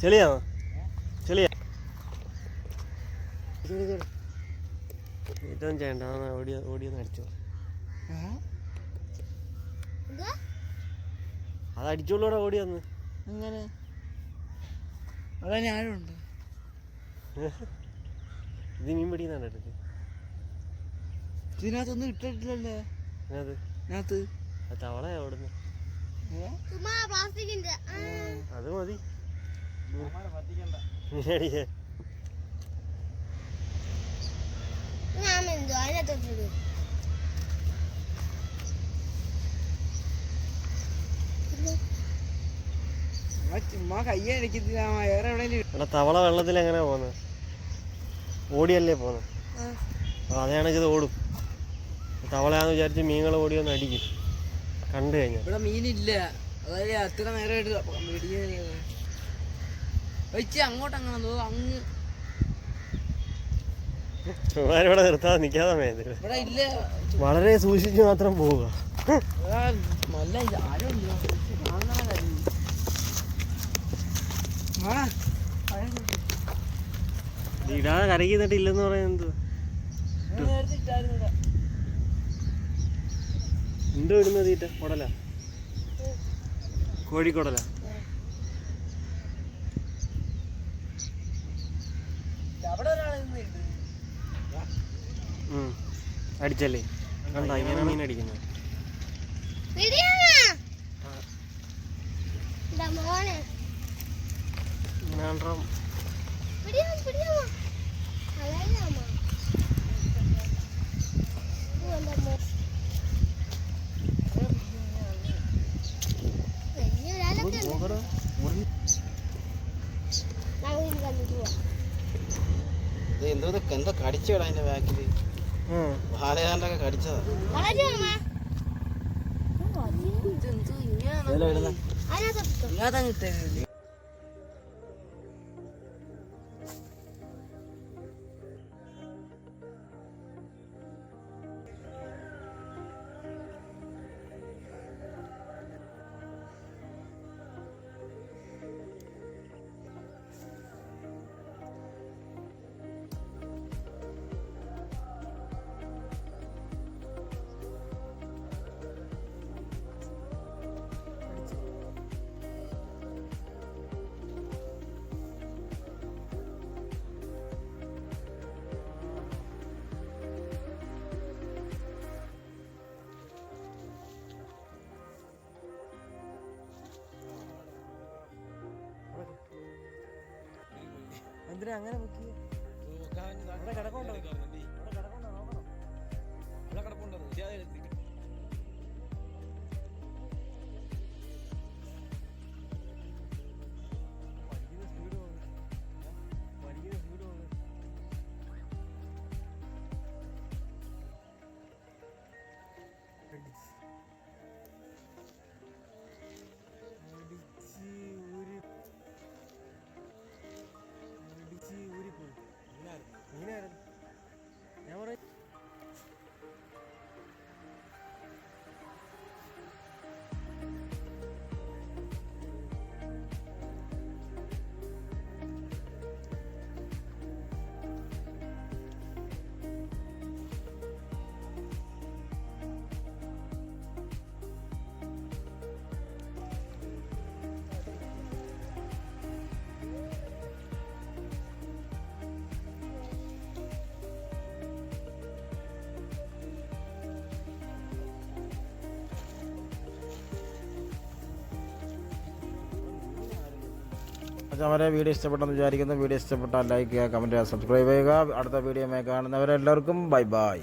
ചെളിയാണോ? ചെളിയാ. ഇതൊന്നും ചെയ്യണ്ട. ഓടിയ ഓടി ഓടിയൊന്ന് അടിച്ചോ? അത് അടിച്ചോളൂടെ ഓടി വന്ന്. അങ്ങനെ അവിടെ ഞാനുണ്ട് ഇത് മീൻ പിടിക്കുന്നാണ് എടുത്ത്. ഇതിനകത്തൊന്നും ഇട്ടിട്ടില്ലല്ലേ? അത് അവളെ അത് അത് മതി. തവള വെള്ളത്തിൽ എങ്ങനെ പോന്ന് ഓടിയല്ലേ പോന്ന് അതാണെങ്കിൽ ഇത് ഓടും. തവളയാന്ന് വിചാരിച്ച് മീനുകൾ ഓടിയൊന്ന് അടിക്കും. കണ്ടു കഴിഞ്ഞു. ഇവിടെ മീനില്ല. അതായത് അത്ര നേരമായിട്ട് വെച്ച് അങ്ങോട്ട് അങ്ങനെ അങ്ങ് നിർത്താതെ നിൽക്കാതെ ഇവിടെ ഇല്ല. വളരെ സൂക്ഷിച്ച് മാത്രം പോവുക. നല്ല ആരും ഇടാതെ കരകിന്നിട്ട് ഇല്ലെന്ന് പറയുന്നത് നേരത്തെ ഇട്ടായിരുന്നു ഇവിടെ. എന്തോ ഇടുന്ന തീറ്റ? കുടല? കോഴിക്കുടല. അടിച്ചല്ലേ? കണ്ട ഇങ്ങനെ മീൻ അടിക്കുന്നത് പിടിയാണോ? എന്തോ എന്തോ കടിച്ചോടാ അതിന്റെ ബാക്കിൽ ബാലകാരന്റെ കടിച്ചതാ. ഇങ്ങനെ അമ്മ അതിനകത്തോട്ട് ഇല്ലാതെ കിട്ടില്ല എന്തിനാ അങ്ങനെ അവിടെ കിടക്കണ്ടോ അവരെ വീഡിയോ ഇഷ്ടപ്പെട്ടെന്ന് വിചാരിക്കുന്നു. വീഡിയോ ഇഷ്ടപ്പെട്ടാൽ ലൈക്ക് ചെയ്യുക കമന്റ് ചെയ്യുക സബ്സ്ക്രൈബ് ചെയ്യുക. അടുത്ത വീഡിയോ കാണുന്നവരെല്ലാവർക്കും ബൈ ബൈ